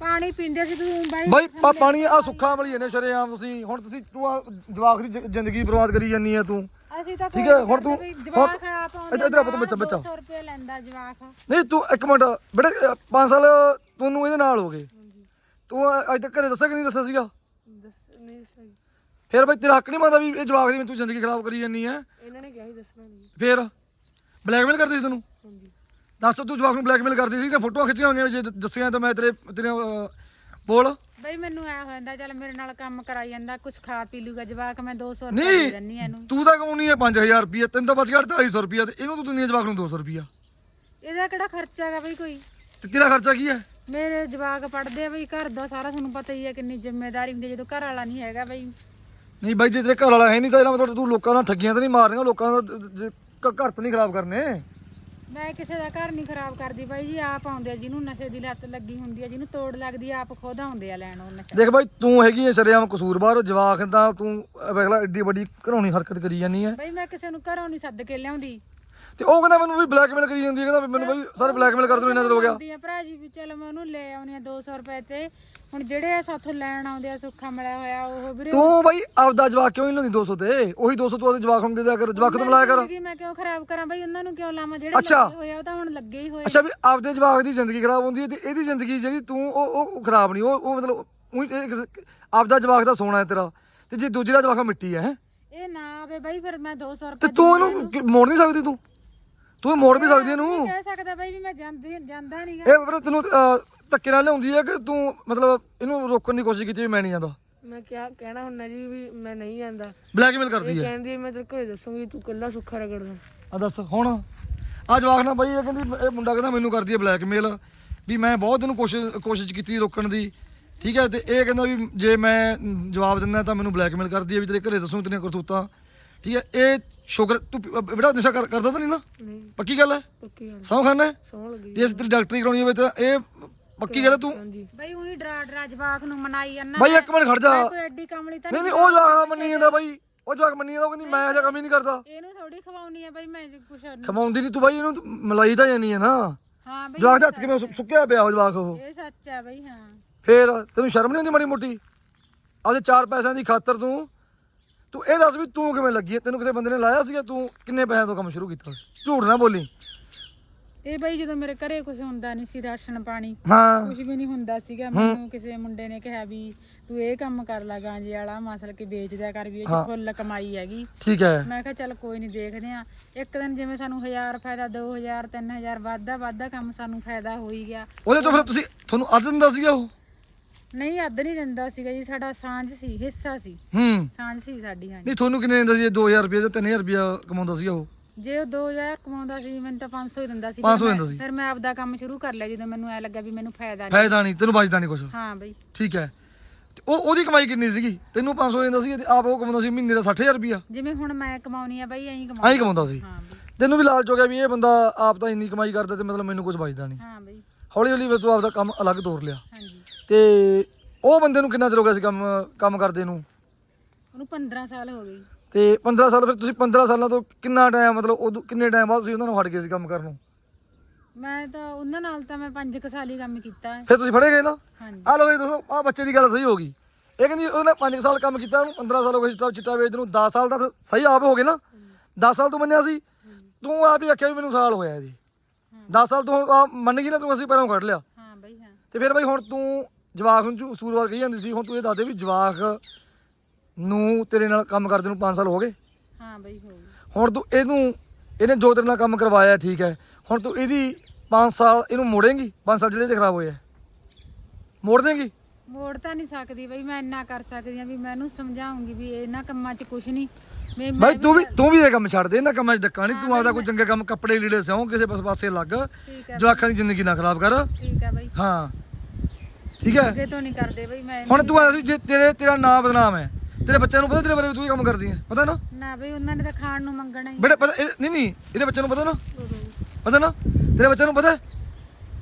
ਪਾਣੀ ਪੀਂਦੇ ਸੀ ਤੂੰ ਬਾਈ?
ਬਾਈ ਪਾ- ਪਾਣੀ ਆ ਸੁੱਖਾ ਮਲੀ ਜਾਂਦੇ ਸ਼ਰੇਆਮ ਤੁਸੀਂ ਹੁਣ ਤੁਸੀਂ ਤੂੰ ਆਹ ਜਵਾਕ ਦੀ ਜ਼ਿ- ਜ਼ਿੰਦਗੀ ਬਰਬਾਦ ਕਰੀ ਜਾਂਦੀ ਹੈ ਤੂੰ।
ਅਸੀਂ ਤਾਂ
ਠੀਕ ਹੈ, ਹੁਣ ਤੂੰ-
ਜਵਾਕ
ਹੁਣ-
ਆਪ
ਇੱਧਰ- ਆ ਪੁੱਤ, ਬੱਚਾ- ਬੱਚਾ।
200 ਰੁਪਏ ਲੈਂਦਾ ਜਵਾਕ।
ਨਹੀਂ ਤੂੰ ਇੱਕ ਮਿੰਟ ਬੇਟੇ 5 ਸਾਲ ਤੁਹਾਨੂੰ ਇਹਦੇ ਨਾਲ ਹੋ ਗਏ। ਤੂੰ ਅੱਜ ਤੱਕ ਘਰੇ ਦੱਸਿਆ ਕਿ ਨਹੀਂ ਦੱਸਿਆ ਸੀਗਾ?
ਦੱਸ ਨਹੀਂ ਸਹੀ
ਫਿਰ ਬਾਈ ਤੇਰਾ ਹੱਕ ਨਹੀਂ ਮੰਨਦਾ ਵੀ ਇਹ ਜਵਾਕ ਦੀ ਤੂੰ ਜ਼ਿੰਦਗੀ ਖਰਾਬ ਕਰੀ ਜਾਂਦੀ ਹੈ।
ਇਹਨਾਂ ਨੇ ਕਿਹਾ ਸੀ ਦੱਸਣਾ ਨਹੀਂ।
ਫਿਰ ਬਲੈਕਮੇਲ ਕਰਦੀ ਸੀ ਤੈਨੂੰ? ਦੱਸ ਤੂੰ ਜਵਾਕ ਨੂੰ ਬਲੈਕਮੇਲ ਕਰਦੀ ਸੀ ਤੇ ਫੋਟੋਆਂ ਖਿੱਚੀਆਂ ਹੋਈਆਂ ਜੇ ਦੱਸੀਆਂ ਤਾਂ ਮੈਂ ਤੇਰੇ ਤੇਰੇ ਬੋਲ।
ਬਈ ਮੈਨੂੰ ਐ ਹੋ ਜਾਂਦਾ ਚੱਲ ਮੇਰੇ ਨਾਲ ਕੰਮ ਕਰਾਈ ਜਾਂਦਾ ਕੁਝ ਖਾ ਪੀ ਲੂਗਾ ਜਵਾਕ ਮੈਂ 200 ਰੁਪਏ। ਦੇ ਦਿੰਨੀ ਆ ਇਹਨੂੰ।
ਤੂੰ ਤਾਂ ਕਮਾਉਣੀ ਹੈ 5000 ਰੁਪਏ ਤੈਨੂੰ ਤਾਂ ਬਚ ਗਿਆ 250 ਰੁਪਏ ਤੇ ਇਹਨੂੰ ਤੂੰ ਦਿੰਦੀ ਹੈ ਜਵਾਕ ਨੂੰ 200 ਰੁਪਏ
ਇਹਦਾ ਕਿਹੜਾ ਖਰਚਾ ਹੈਗਾ ਬਈ ਕੋਈ?
ਤੇ ਤੇਰਾ ਖਰਚਾ ਕੀ ਹੈ?
ਮੇਰੇ ਜਵਾਕ ਪੜਦੇ ਆ ਬਈ ਘਰ ਦਾ ਸਾਰਾ ਤੁਹਾਨੂੰ ਪਤਾ ਹੀ ਹੈ ਕਿੰਨੀ ਜ਼ਿੰਮੇਵਾਰੀ ਹੁੰਦੀ ਹੈ ਜਦੋਂ ਘਰ ਵਾਲਾ ਨਹੀਂ ਹੈਗਾ ਬਈ।
ਨਹੀਂ ਬਾਈ ਜੇ ਤੇਰੇ ਘਰ ਵਾਲਾ ਹੈ ਨਹੀਂ ਤਾਂ ਇਹਦਾ ਮਤਲਬ ਤੂੰ ਲੋਕਾਂ ਨਾਲ ਠੱਗੀਆਂ ਤਾਂ ਨਹੀਂ ਮਾਰਨੀਆਂ ਲੋਕਾਂ ਦਾ ਘਰ ਤਾਂ ਨਹੀਂ ਖਰਾਬ ਕਰਨੇ।
ਮੈਂ ਕਿਸੇ ਦਾ ਘਰ ਨਹੀਂ ਖਰਾਬ ਕਰਦੀ ਬਾਈ ਜੀ ਆਪ ਆਉਂਦੇ ਆ ਜਿਹਨੂੰ ਨਸ਼ੇ ਦੀ ਲੱਤ ਲੱਗੀ ਹੁੰਦੀ ਹੈ ਜਿਹਨੂੰ ਤੋੜ ਲੱਗਦੀ ਆ ਆਪ ਖੁਦ ਆਉਂਦੇ ਆ ਲੈਣ ਉਹ ਨਸ਼ਾ।
ਦੇਖ ਬਾਈ ਤੂੰ ਹੈਗੀ ਹੈ ਸ਼ਰੇਆਮ ਕਸੂਰਬਾਰ ਜਵਾਕ ਦਾ ਤੂੰ ਵੇਖਲਾ ਏਡੀ ਵੱਡੀ ਘਰੋਣੀ ਹਰਕਤ ਕਰੀ ਜਾਨੀ ਹੈ
ਬਈ ਮੈਂ ਕਿਸੇ ਨੂੰ ਘਰੋਂ ਨਹੀਂ ਸੱਦ ਕੇ ਲਿਆਉਂਦੀ।
ਤੇ ਉਹ ਕਹਿੰਦਾ ਮੈਨੂੰ ਵੀ ਬਲੈਕਮੇਲ ਕਰੀ ਜਾਂਦੀ ਹੈ ਕਹਿੰਦਾ ਵੀ ਮੈਨੂੰ ਬਾਈ ਸਾਰੇ ਬਲੈਕਮੇਲ ਕਰ ਦੋ ਇਹਨਾਂ ਦੇ ਹੋ ਗਿਆ।
ਆਉਂਦੀ ਆ ਭਰਾ ਜੀ ਵੀ ਚਲ ਮੈਂ ਉਹਨੂੰ ਲੈ ਆਉਣੀ ਆ 200 ਰੁਪਏ ਤੇ ਹੁਣ ਜਿਹੜੇ ਆ ਸਾਥੋਂ ਲੈਣ ਆਉਂਦੇ ਆ ਸੁੱਖਾ ਮਿਲਿਆ ਹੋਇਆ ਉਹ ਵੀਰੇ
ਤੂੰ ਬਾਈ ਆਪਦਾ ਜਵਾਕ ਕਿਉਂ ਨਹੀਂ ਲਾਉਂਦੀ 200 ਤੇ? ਉਹੀ 200 ਤੂੰ ਆਪਦੇ ਜਵਾਕ ਨੂੰ ਦੇ ਦਿਆ ਕਰ ਜਵਾਕ ਤੋਂ ਮਿਲਾਇਆ ਕਰ।
ਜ਼ਿੰਦਗੀ ਮੈਂ ਕਿਉਂ ਖਰਾਬ ਕਰਾਂ ਬਈ ਉਹਨਾਂ ਨੂੰ ਕਿਉਂ ਲਾਵਾਂ? ਜਿਹੜੇ। ਲੱਗੇ ਹੋਏ ਆ ਉਹ ਤਾਂ ਹੁਣ ਲੱਗੇ ਹੀ ਹੋਏ
ਅੱਛਾ ਵੀ ਆਪਦੇ ਜਵਾਕ ਦੀ ਜ਼ਿੰਦਗੀ ਖਰਾਬ ਹੁੰਦੀ ਹੈ ਤੇ ਇਹਦੀ ਜ਼ਿੰਦਗੀ ਜਿਹੜੀ ਤੂੰ ਉਹ ਉਹ ਖਰਾਬ ਨਹੀਂ ਉਹ ਉਹ ਮਤਲਬ ਆਪਦਾ ਜਵਾਕ ਦਾ ਸੋਨਾ ਹੈ ਤੇਰਾ ਤੇ ਜੇ ਦੂਜੇ ਦਾ ਜਵਾਕ ਮਿੱਟੀ ਹੈ ਹੈਂ?
ਇਹ ਨਾ ਆਵੇ ਬਈ ਫਿਰ ਮੈਂ 200
ਤੇ
ਰੁਪਏ
ਤੂੰ ਇਹਨੂੰ ਕਿ- ਮੋੜ ਨਹੀਂ ਸਕਦੀ ਤੂੰ? ਤੂੰ ਮੋੜ ਵੀ ਸਕਦੀ ਇਹਨੂੰ?
ਕਹਿ ਸਕਦਾ ਬਈ ਵੀ ਮੈਂ ਜਾਂਦੀ ਜਾਂਦਾ ਨਹੀਂਗਾ
ਇਹ ਵੀਰੇ ਤੈਨੂੰ ਧੱਕੇ ਨਾਲ ਲਿਆਉਂਦੀ ਹੈ ਕਿ ਤੂੰ ਮਤਲਬ ਇਹਨੂੰ ਰੋਕਣ ਦੀ ਕੋਸ਼ਿਸ਼ ਕੀਤੀ ਵੀ ਮੈਂ ਨਹੀਂ ਜਾਂਦਾ?
ਮੈਂ ਕਿਹਾ ਕਹਿਣਾ ਹੁੰਦਾ ਜੀ ਵੀ ਮੈਂ ਨਹੀਂ ਜਾਂਦਾ।
ਬਲੈਕਮੇਲ
ਇਹ
ਕਰਦੀ ਹੈ
ਕਹਿੰਦੀ ਹੈ, ਮੈਂ ਤੇਰੇ ਘਰੇ ਦੱਸੂਗੀ ਤੂੰ ਕੱਲਾ ਸੁੱਖਾ ਰਗੜਦਾ।
ਆ ਦੱਸ ਹੁਣ? ਆ ਜਵਾਕ ਨਾ ਬਾਈ ਇਹ ਕਹਿੰਦੀ ਇਹ ਮੁੰਡਾ ਕਹਿੰਦਾ ਮੈਨੂੰ ਕਰਦੀ ਹੈ ਬਲੈਕਮੇਲ ਵੀ ਮੈਂ ਬਹੁਤ ਇਹਨੂੰ ਕੋਸ਼ਿਸ਼ ਕੋਸ਼ਿਸ਼ ਕੀਤੀ ਰੋਕਣ ਦੀ। ਠੀਕ ਹੈ ਤੇ ਇਹ ਕਹਿੰਦਾ ਵੀ ਜੇ ਮੈਂ ਮ, ਜਵਾਬ ਦਿੰਦਾ ਤਾਂ ਮੈਨੂੰ ਬਲੈਕਮੇਲ ਕਰਦੀ ਹੈ ਵੀ ਤੇਰੇ ਘਰੇ ਦੱਸੂ ਤੇਰੀਆਂ ਕਰਤੂਤਾਂ। ਠੀਕ ਹੈ ਇਹ ਸ਼ੁਕਰ ਤੂੰ ਪ- ਬੇਟਾ ਨਸ਼ਾ ਕਰ- ਕਰਦਾ ਤਾਂ ਨਹੀਂ ਨਾ?
ਨਹੀਂ।
ਪੱਕੀ ਗੱਲ ਹੈ?
ਪੱਕੀ ਗੱਲ।
ਸੌਂ ਖਾਨਾ
ਸੌਂ ਲੱਗੀ।
ਜੇ ਅਸੀਂ ਤੇਰੀ ਡਾਕਟਰੀ ਕਰਾਉਣੀ ਹੋਵੇ ਤਾਂ ਇਹ ਪੱਕੀ ਗੱਲ ਤੂੰ?
ਬਈ ਉਹੀ ਡਰਾ ਡਰਾ ਜਵਾਕ ਨੂੰ ਮਨਾਈ ਜਾਂਦਾ
ਬਾਈ ਇੱਕ ਮਿੰਟ ਖੜ ਜਾ।
ਕੋਈ ਐਡੀ ਕਮਲੀ ਤਾਂ
ਨਹੀਂ ਨਹੀਂ ਉਹ ਜਵਾਕ ਮੰਨੀ ਜਾਂਦਾ ਬਾਈ। ਉਹ ਜਵਾਕ ਮੰਨੀ ਜਾਂਦਾ ਉਹ ਕਹਿੰਦੀ ਮੈਂ ਅਜਾ ਕੰਮ ਹੀ ਨਹੀਂ ਕਰਦਾ।
ਇਹਨੂੰ ਥੋੜੀ ਖਵਾਉਣੀ ਆ ਬਈ ਮੈਂ ਕੁਛ
ਖਮਾਉਂਦੀ ਨਹੀਂ ਤੂੰ ਬਾਈ ਇਹਨੂੰ ਮਲਾਈ ਤਾਂ ਜਾਨੀ ਹੈ ਨਾ।
ਹਾਂ ਬਈ
ਜਵਾਕ ਦੇ ਹੱਥ ਕਿਵੇਂ ਸੁੱਕਿਆ ਪਿਆ ਉਹ ਜਵਾਕ ਉਹ।
ਇਹ ਸੱਚ ਆ ਬਈ ਹਾਂ।
ਫੇਰ ਤੈਨੂੰ ਸ਼ਰਮ ਨਹੀਂ ਆਉਂਦੀ ਮਾੜੀ ਮੋਟੀ? ਆਪਦੇ ਚਾਰ ਪੈਸਿਆਂ ਦੀ ਖਾਤਰ ਤੂੰ ਤੂੰ ਇਹ ਦੱਸ ਵੀ ਤੂੰ ਕਿਵੇਂ ਲੱਗੀ? ਤੈਨੂੰ ਕਿਸੇ ਬੰਦੇ ਨੇ ਲਾਇਆ ਸੀਗਾ? ਤੂੰ ਕਿੰਨੇ ਪੈਸਿਆਂ ਤੋਂ ਕੰਮ ਸ਼ੁਰੂ ਕੀਤਾ? ਝੂਠ ਨਾ ਬੋਲੀ।
ਇਹ ਬਈ ਜਦੋਂ ਮੇਰੇ ਘਰੇ ਕੁਝ ਹੁੰਦਾ ਨਹੀਂ ਸੀ ਰਾਸ਼ਨ ਪਾਣੀ
ਹਾਂ।
ਕੁਝ ਵੀ ਨਹੀਂ ਹੁੰਦਾ ਸੀਗਾ ਮੈਨੂੰ ਕਿਸੇ ਮੁੰਡੇ ਨੇ ਕਿਹਾ ਵੀ ਤੂੰ ਇਹ ਕੰਮ ਕਰ ਲਾ ਗਾਂਜੇ ਵਾਲਾ ਮਸਲ ਕੇ ਵੇਚ ਦਿਆ ਕਰ ਵੀ ਇਹ 'ਚ ਫੁੱਲ ਕਮਾਈ ਹੈਗੀ।
ਠੀਕ ਹੈ।
ਮੈਂ ਕਿਹਾ ਚੱਲ ਕੋਈ ਨਹੀਂ ਦੇਖਦੇ ਆ ਇੱਕ ਦਿਨ ਜਿਵੇਂ ਸਾਨੂੰ 1000 ਫਾਇਦਾ 2000 3000 ਵਾਧਾ ਵਾਧਾ ਕੰਮ ਸਾਨੂੰ ਫਾਇਦਾ ਹੋ ਹੀ ਗਿਆ।
ਉਹਦੇ ਤੋਂ ਫਿਰ ਤੁਸੀਂ ਤੁਹਾਨੂੰ ਅੱਧ ਦਿੰਦਾ ਸੀਗਾ ਉਹ?
ਨਹੀਂ ਅੱਧ ਨਹੀਂ ਦਿੰਦਾ ਸੀਗਾ ਜੀ ਸਾਡਾ ਸਾਂਝ ਸੀ ਹਿੱਸਾ ਸੀ।
ਹੂੰ।
ਸਾਂਝ ਸੀ ਸਾਡੀ ਹਾਂਜੀ।
ਨਹੀਂ ਤੁਹਾਨੂੰ ਕਿੰਨੇ ਦਿੰਦਾ ਸੀ? 2000 ਰੁਪਏ ਜਾਂ 3000 ਰੁਪਏ ਕਮਾਉਂਦਾ ਸੀਗਾ ਉਹ?
ਜੇ ਉਹ 2000 ਕਮਾਉਂਦਾ ਸੀ ਮੈਨੂੰ ਤਾਂ 500 ਹੀ ਦਿੰਦਾ ਸੀ।
500
ਫਿਰ ਮੈਂ-
ਦਿੰਦਾ ਸੀ।
ਫਿਰ ਮੈਂ ਆਪਦਾ ਕੰਮ ਸ਼ੁਰੂ ਕਰ ਲਿਆ ਜਦੋਂ ਮੈਨੂੰ ਐ ਲੱਗਾ ਵੀ ਮੈਨੂੰ ਫਾਇਦਾ ਨਹੀਂ।
ਫਾਇਦਾ ਨਹੀਂ ਤੈਨੂੰ ਬਚਦਾ ਨਹੀਂ ਕੁਝ
ਹਾਂ ਬਈ।
ਠੀਕ ਹੈ। ਉਹ ਉਹਦੀ ਕਮਾਈ ਕਿੰਨੀ ਸੀਗੀ? ਤੈਨੂੰ 500 ਦਿੰਦਾ ਸੀ ਤੇ ਆਪ ਉਹ ਕਮਾਉਂਦਾ ਸੀ ਮਹੀਨੇ ਦਾ 60000 ਰੁਪਿਆ
ਜਿਵੇਂ ਹੁਣ ਮੈਂ ਕਮਾਉਣੀ ਆ ਬਾਈ ਐਂ
ਐਂ
ਕਮਾਉਣੀ
ਕਮਾਉਂਦਾ ਸੀ। ਤੈਨੂੰ ਵੀ ਲਾਲਚ ਹੋ ਗਿਆ ਵੀ ਇਹ ਬੰਦਾ ਆਪ ਤਾਂ ਇੰਨੀ ਕਮਾਈ ਕਰਦਾ ਤੇ ਮਤਲਬ ਮੈਨੂੰ ਕੁਝ ਬਚਦਾ ਨਹੀਂ।
ਹਾਂ ਬਈ।
ਹੌਲੀ ਹੌਲੀ ਫਿਰ ਤੂੰ ਆਪਦਾ ਕੰਮ ਅਲੱਗ ਤੋਰ ਲਿਆ।
ਹਾਂਜੀ।
ਤੇ ਉਹ ਬੰਦੇ ਨੂੰ ਕਿੰਨਾ ਚਿਰ ਹੋ ਗਿਆ ਸੀ ਕੰਮ ਕੰਮ ਕਰਦੇ ਨੂੰ?
ਉਹਨੂੰ 15 ਸਾਲ ਹੋ ਗਏ।
ਤੇ 15 ਸਾਲ ਫਿਰ ਤੁਸੀਂ 15 ਸਾਲਾਂ ਤੋਂ ਕਿੰਨਾ ਟਾਈਮ ਮਤਲਬ ਉਦੋਂ ਕਿੰਨੇ ਟਾਈਮ ਬਾਅਦ ਤੁਸੀਂ ਉਹਨਾਂ ਨੂੰ ਹਟ ਗਏ ਸੀ ਕੰਮ ਕਰਨ ਨੂੰ?
ਮੈਂ ਤਾਂ ਉਹਨਾਂ ਨਾਲ ਤਾਂ ਮੈਂ 5 ਕੁ ਸਾਲ ਹੀ ਕੰਮ ਕੀਤਾ ਹੈ।
ਫਿਰ ਤੁਸੀਂ ਫੜੇ ਗਏ ਨਾ?
ਹਾਂਜੀ।
ਆ ਲਓ ਜੀ ਦੋਸਤੋ ਆ ਬੱਚੇ ਦੀ ਗੱਲ ਸਹੀ ਹੋ ਗਈ। ਇਹ ਕਹਿੰਦੀ ਉਹਨੇ 5 ਸਾਲ ਕੰਮ ਕੀਤਾ ਉਹਨੂੰ 15 ਸਾਲ ਹੋ ਗਏ ਚਿੱਟਾ ਚਿੱਟਾ ਵੇਚਦੇ ਨੂੰ 10 ਸਾਲ ਦਾ ਫਿਰ ਸਹੀ ਆਪ ਹੋ ਗਏ ਨਾ। 10 ਸਾਲ ਤੋਂ ਮੰਨਿਆ ਸੀ? ਤੂੰ ਆਪ ਹੀ ਆਖਿਆ ਵੀ ਮੈਨੂੰ ਸਾਲ ਹੋਇਆ ਜੀ। 10 ਸਾਲ ਤੋਂ ਆ ਮੰਨ ਗਈ ਨਾ ਤੂੰ ਅਸੀਂ ਪੈਰੋਂ ਕੱਢ ਲਿਆ।
ਹਾਂ ਬਈ ਹਾਂ।
ਤੇ ਫਿਰ ਬਈ ਹੁਣ ਤੂੰ ਜਵਾਕ ਨੂੰ ਸੂਰਵਾਰ ਕਹੀ ਜਾਂਦੀ ਸੀ ਹੁਣ ਤੂੰ ਇਹ ਦੱਸ ਦੇ ਵੀ ਜਵਾਕ ਨੂੰ ਤੇਰੇ ਨਾਲ ਕੰਮ ਕਰਦੇ ਨੂੰ 5 ਸਾਲ ਹੋ ਗਏ?
ਹਾਂ ਬਈ ਹੋ ਗਈ
ਹੁਣ ਤੂੰ ਇਹਨੂੰ ਇਹਨੇ ਜੋ ਤੇਰੇ ਨਾਲ ਕੰਮ ਕਰਵਾਇਆ ਠੀਕ ਹੈ। ਹੁਣ ਤੂੰ ਇਹਦੀ 5 ਸਾਲ ਇਹਨੂੰ ਮੋੜੇਂਗੀ? 5 ਸਾਲ ਜਿਹੜੇ ਇਹਦੇ ਖਰਾਬ ਹੋਏ ਆ। ਮੋੜ ਦੇਂਗੀ?
ਮੋੜ ਤਾਂ ਨਹੀਂ ਸਕਦੀ ਬਈ ਮੈਂ ਇੰਨਾ ਕਰ ਸਕਦੀ ਆ ਵੀ ਮੈਂ ਇਹਨੂੰ ਸਮਝਾਉਂਗੀ ਵੀ ਇਹਨਾਂ ਕੰਮਾਂ 'ਚ ਕੁਝ ਨਹੀਂ। ਮੈਂ
ਤੂੰ ਵੀ ਤੂੰ ਵੀ ਇਹ ਕੰਮ ਛੱਡ ਦੇ ਇਹਨਾਂ ਕੰਮਾਂ 'ਚ ਡੱਕਾ ਨਹੀਂ। ਤੂੰ ਆਪਦਾ ਕੋਈ ਚੰਗੇ ਕੰਮ ਕੱਪੜੇ ਲੀੜੇ ਸਿਉਂ ਕਿਸੇ ਪਾਸ ਪਾਸੇ ਲੱਗ।
ਠੀਕ ਹੈ
ਜਵਾਕਾਂ ਦੀ ਜ਼ਿੰਦਗੀ ਨਾ ਖਰਾਬ ਕਰ।
ਠੀਕ ਹੈ ਬਈ।
ਹਾਂ। ਠੀਕ ਹੈ?
ਅੱਗੇ ਤੋਂ ਨਹੀਂ ਕਰਦੇ ਬਈ ਮੈਂ
ਹੁਣ ਤੂੰ ਐਂ ਵੀ ਜੇ ਤੇਰੇ ਤੇਰਾ ਨਾਮ ਬਦਨਾਮ ਹੈ ਤੇਰੇ ਬੱਚਿਆਂ ਨੂੰ ਪਤਾ ਤੇਰੇ ਬਾਰੇ ਵੀ ਤੂੰ ਇਹ ਕੰਮ ਕਰਦੀ ਹੈ ਪਤਾ ਨਾ?
ਨਾ ਬਈ ਉਹਨਾਂ ਨੇ ਤਾਂ ਖਾਣ ਨੂੰ ਮੰਗਣਾ ਹੀ।
ਬੇਟਾ ਪਤਾ ਇਹ- ਨਹੀਂ ਨਹੀਂ ਇਹਦੇ ਬੱਚਿਆਂ ਨੂੰ ਪਤਾ ਨਾ? ਪਤਾ ਨਾ? ਤੇਰੇ ਬੱਚਿਆਂ ਨੂੰ ਪਤਾ? ਹੈ?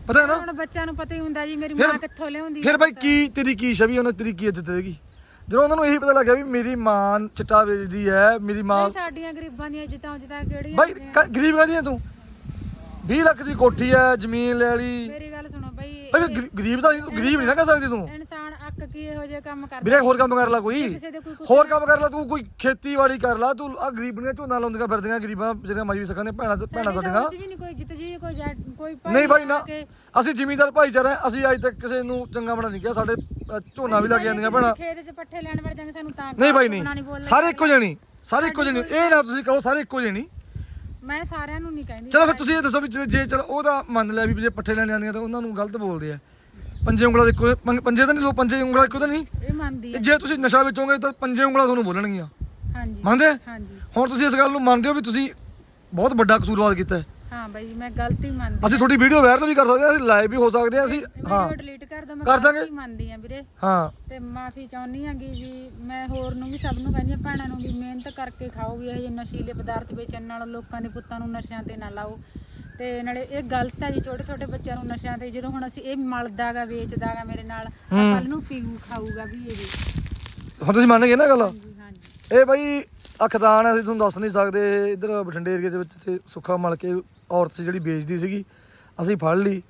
ਪਤਾ ਹੈ ਨਾ?
ਹੁਣ ਬੱਚਿਆਂ ਨੂੰ ਪਤਾ ਹੀ ਹੁੰਦਾ ਜੀ ਮੇਰੀ
ਫਿਰ-
ਮਾਂ ਕਿੱਥੋਂ ਲਿਆਉਂਦੀ
ਫਿਰ ਬਾਈ। ਕੀ ਤੇਰੀ ਕੀ ਛਵੀ ਉਹਨਾਂ ਤੇਰੀ ਕੀ ਇੱਜ਼ਤ ਦੇਗੀ? ਜਦੋਂ ਉਹਨਾਂ ਨੂੰ ਇਹੀ ਪਤਾ ਲੱਗਿਆ ਵੀ ਮੇਰੀ ਮਾਂ ਚਿੱਟਾ ਵੇਚਦੀ ਹੈ ਮੇਰੀ ਮਾਂ
ਸਾਡੀਆਂ ਗਰੀਬਾਂ ਦੀਆਂ ਇੱਜ਼ਤਾਂ ਉੱਜਤਾਂ ਕਿਹੜੀਆਂ
ਬਾਈ
ਹੁੰਦੀਆਂ?
ਕ- ਗਰੀਬ ਕਾਹਦੀ ਹੈ ਤੂੰ? 20 ਲੱਖ ਦੀ ਕੋਠੀ ਹੈ ਜ਼ਮੀਨ ਲੈ ਲਈ।
ਮੇਰੀ ਗੱਲ ਸੁਣੋ ਬਈ
ਬਾਈ
ਇਹ
ਗਰੀ- ਗਰੀਬ ਤਾਂ ਨਹੀਂ ਤੂੰ ਗਰੀਬ ਨਹੀਂ ਨਾ ਕਹਿ ਸਕਦੀ ਤੂੰ।
ਇਨਸਾਨ ਅੱਕ ਕੀ ਇਹੋ ਜਿਹੇ ਕੰਮ ਕਰਦਾ
ਵੀਰੇ ਹੋਰ ਕੰਮ ਕਰ ਲੈ ਕੋਈ।
ਕਿਸੇ ਦੇ ਕੋਈ ਕੁਛ
ਹੋਰ ਕੰਮ ਕਰ ਲੈ ਤੂੰ ਕੋਈ ਖੇਤੀਬਾੜੀ ਕਰ ਲੈ ਤੂੰ ਆ ਗਰੀਬਣੀਆਂ ਝੋਨਾ ਲਾਉਂਦੀਆਂ ਫਿਰਦੀਆਂ ਗਰੀਬਾਂ ਜਿਹੜੀਆਂ ਮਜਬੀ ਸਕਾਂ ਦੇ ਭੈਣਾਂ ਭੈਣਾਂ
ਸਾਡੇ
ਸਾਡੀਆਂ।
ਵੀ ਨਹੀਂ ਕੋਈ ਜਿੱਤ ਜੀ ਕੋਈ ਜੱਟ ਕੋਈ ਭਾਈ
ਨਹੀਂ ਨਾ।
ਆ ਕੇ-
ਅਸੀਂ ਜ਼ਿਮੀਂਦਾਰ ਭਾਈਚਾਰਾ ਹਾਂ, ਅਸੀਂ ਅੱਜ ਤੱਕ ਕਿਸੇ ਨੂੰ ਚੰਗਾ ਬਣਾ ਨਹੀਂ ਕਿਹਾ ਸਾਡੇ ਅ, ਝੋਨਾ ਵੀ ਲੱਗ ਜਾਂਦੀਆਂ ਭੈਣਾਂ।
ਖੇਤ 'ਚ ਪੱਠੇ ਲੈਣ ਵੜ ਜਾਂਗੇ ਸਾਨੂੰ ਤਾਂ
ਨਹੀਂ
ਆਪਣਾ
ਨਹੀਂ।
ਬੋਲਣਾ।
ਸਾਰੇ ਇੱਕੋ ਨਹੀਂ ਸਾਰੇ ਇੱਕੋ ਨਹੀਂ। ਇਹ ਨਾ ਤੁਸੀਂ ਕਹੋ ਸਾਰੇ ਇੱਕੋ ਨਹੀਂ।
ਮੈਂ ਸਾਰਿਆਂ ਨੂੰ ਨਹੀਂ ਕਹਿੰਦੀ।
ਚਲੋ ਫਿਰ ਤੁਸੀਂ ਇਹ ਦੱਸੋ ਵੀ ਜੇ- ਜੇ ਚਲੋ ਉਹਦਾ ਮੰਨ ਲਿਆ ਵੀ ਜੇ ਪੱਠੇ ਲੈਣ ਜਾਂਦੀਆਂ ਤਾਂ ਉਹਨਾਂ ਨੂੰ ਗਲਤ ਬੋਲਦੇ ਆ। ਪੰਜੇ ਉਂਗਲਾਂ ਦੇ ਇੱਕੋ ਪੰਜ- ਪੰਜੇ ਤਾਂ ਨਹੀਂ ਲੋਕ ਪੰਜੇ ਉਂਗਲਾਂ ਇੱਕੋ ਤਾਂ ਨਹੀਂ।
ਇਹ ਮੰਨਦੀ
ਤੇ
ਹੈ
ਜੇ ਤੁਸੀਂ ਨਸ਼ਾ ਵੇਚੋਗੇ ਤਾਂ ਪੰਜੇ ਉਂਗਲਾਂ ਤੁਹਾਨੂੰ ਬੋਲਣਗੀਆਂ।
ਹਾਂਜੀ।
ਮੰਨਦੇ?
ਹਾਂਜੀ।
ਹੁਣ ਤੁਸੀਂ ਇਸ ਗੱਲ ਨੂੰ ਮੰਨਦੇ ਹੋ ਵੀ ਤੁਸੀਂ ਬਹੁਤ ਵੱਡਾ ਕਸੂਰਵਾਦ ਕੀਤਾ ਹੈ।
ਹਾਂ ਬਾਈ ਮੈਂ ਗਲਤੀ ਮੰਨਦੀ
ਅਸੀਂ ਤੁਹਾਡੀ ਵੀਡੀਓ ਵਾਇਰਲ ਵੀ ਕਰ ਸਕਦੇ ਹਾਂ ਅਸੀਂ ਲਾਈਵ ਵੀ ਹੋ ਸਕਦੇ ਹਾਂ ਅਸੀਂ ਹਾਂ।
ਵੀਡੀਓ ਡਿਲੀਟ ਕਰ ਦੋ ਮੈਂ
ਕਰ ਦਾਂਗੇ।
ਗਲਤੀ ਮੰਨਦੀ ਆ ਵੀਰੇ।
ਹਾਂ।
ਤੇ ਮਾਫੀ ਚਾਹੁੰਦੀ ਆਂਗੀ ਵੀ ਮੈਂ ਹੋਰ ਨੂੰ ਵੀ ਸਭ ਨੂੰ ਕਹਿੰਦੀ ਹਾਂ ਭੈਣਾਂ ਨੂੰ ਵੀ ਮਿਹਨਤ ਕਰਕੇ ਖਾਓ ਵੀ ਇਹ ਜਿਹੇ ਨਸ਼ੀਲੇ ਪਦਾਰਥ ਵੇਚਣ ਨਾਲ ਲੋਕਾਂ ਦੇ ਪੁੱਤਾਂ ਨੂੰ ਨਸ਼ਿਆਂ ਤੇ ਨਾ ਲਾਓ। ਤੇ ਨਾਲੇ ਇਹ ਗਲਤ ਹੈ ਜੀ ਛੋਟੇ ਛੋਟੇ ਬੱਚਿਆਂ ਨੂੰ ਨਸ਼ਿਆਂ ਤੇ ਜਦੋਂ ਹੁਣ ਅਸੀਂ ਇਹ ਮਲਦਾਗਾ ਵੇਚਦਾਗਾ ਮੇਰੇ ਨਾਲ ਕੱਲ ਨੂੰ ਪੀਊ ਖਾਊਗਾ ਵੀ ਇਹ
ਹੁਣ ਤੁਸੀਂ ਮੰਨ ਗਏ ਨਾ ਗੱਲ? ਇਹ ਬਈ ਅਖਤਾਨ ਅਸੀਂ ਤੁਹਾਨੂੰ ਦੱਸ ਨਹੀਂ ਸਕਦੇ ਇੱਧਰ ਬਠਿੰਡੇ ਏਰੀਏ ਦੇ ਵਿੱਚ ਤੇ ਸੁੱਖਾ ਮਲ ਕੇ ਔਰਤ ਜਿਹੜੀ ਵੇਚਦੀ ਸੀਗੀ ਅਸੀਂ ਫੜ ਲਈ।